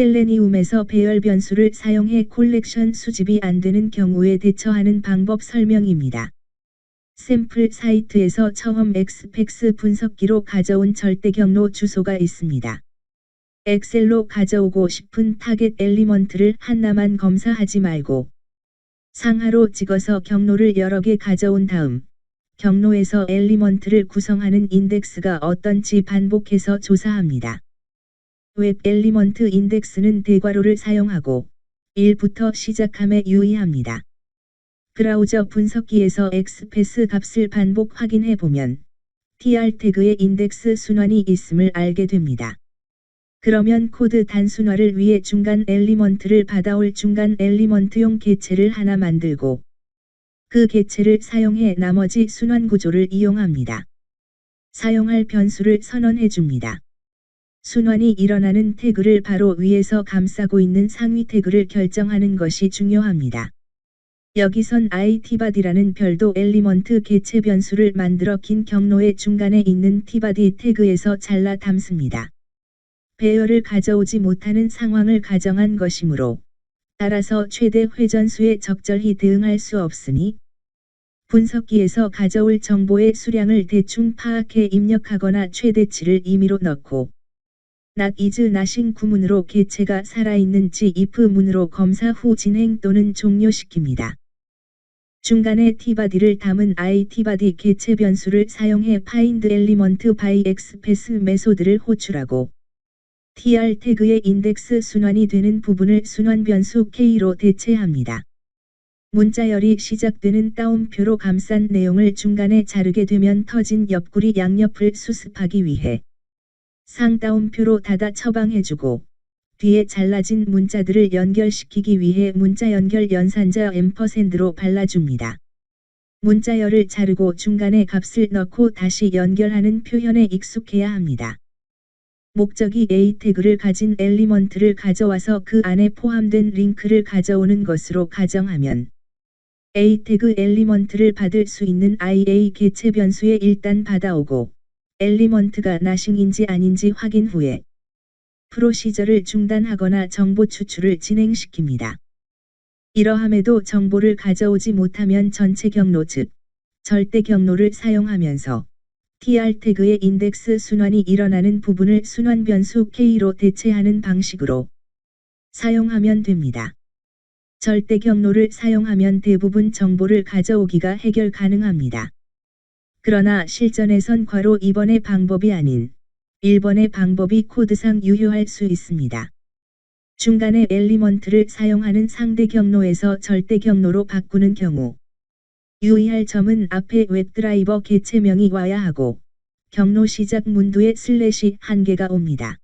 셀레니움에서 배열 변수를 사용해 콜렉션 수집이 안 되는 경우에 대처하는 방법 설명입니다. 샘플 사이트에서 처음 엑스펙스 분석기로 가져온 절대 경로 주소가 있습니다. 엑셀로 가져오고 싶은 타겟 엘리먼트를 하나만 검사하지 말고 상하로 찍어서 경로를 여러 개 가져온 다음 경로에서 엘리먼트를 구성하는 인덱스가 어떤지 반복해서 조사합니다. 웹 엘리먼트 인덱스는 대괄호를 사용하고 1부터 시작함에 유의합니다. 브라우저 분석기에서 엑스패스 값을 반복 확인해 보면 tr 태그의 인덱스 순환이 있음을 알게 됩니다. 그러면 코드 단순화를 위해 중간 엘리먼트를 받아올 중간 엘리먼트용 개체를 하나 만들고 그 개체를 사용해 나머지 순환 구조를 이용합니다. 사용할 변수를 선언해 줍니다. 순환이 일어나는 태그를 바로 위에서 감싸고 있는 상위 태그를 결정하는 것이 중요합니다. 여기선 itbdy라는 별도 엘리먼트 개체 변수를 만들어 긴 경로의 중간에 있는 tbody 태그에서 잘라 담습니다. 배열을 가져오지 못하는 상황을 가정한 것이므로 따라서 최대 회전수에 적절히 대응할 수 없으니 분석기에서 가져올 정보의 수량을 대충 파악해 입력하거나 최대치를 임의로 넣고 not is not인 구문으로 개체가 살아있는지 if 문으로 검사 후 진행 또는 종료시킵니다. 중간에 tbody를 담은 itbody 개체 변수를 사용해 find element by xpath 메소드를 호출하고 tr 태그의 인덱스 순환이 되는 부분을 순환 변수 k로 대체합니다. 문자열이 시작되는 따옴표로 감싼 내용을 중간에 자르게 되면 터진 옆구리 양옆을 수습하기 위해 상따옴표로 닫아 처방해주고 뒤에 잘라진 문자들을 연결시키기 위해 문자 연결 연산자 앰퍼샌드로 발라줍니다. 문자열을 자르고 중간에 값을 넣고 다시 연결하는 표현에 익숙해야 합니다. 목적이 A 태그를 가진 엘리먼트를 가져와서 그 안에 포함된 링크를 가져오는 것으로 가정하면 A 태그 엘리먼트를 받을 수 있는 IA 개체 변수에 일단 받아오고 엘리먼트가 나싱인지 아닌지 확인 후에 프로시저를 중단하거나 정보 추출을 진행시킵니다. 이러함에도 정보를 가져오지 못하면 전체 경로 즉 절대 경로를 사용하면서 tr 태그의 인덱스 순환이 일어나는 부분을 순환 변수 k로 대체하는 방식으로 사용하면 됩니다. 절대 경로를 사용하면 대부분 정보를 가져오기가 해결 가능합니다. 그러나 실전에선 괄호 2번의 방법이 아닌 1번의 방법이 코드상 유효할 수 있습니다. 중간에 엘리먼트를 사용하는 상대 경로에서 절대 경로로 바꾸는 경우 유의할 점은 앞에 웹드라이버 개체명이 와야 하고 경로 시작 문두에 슬래시 한 개가 옵니다.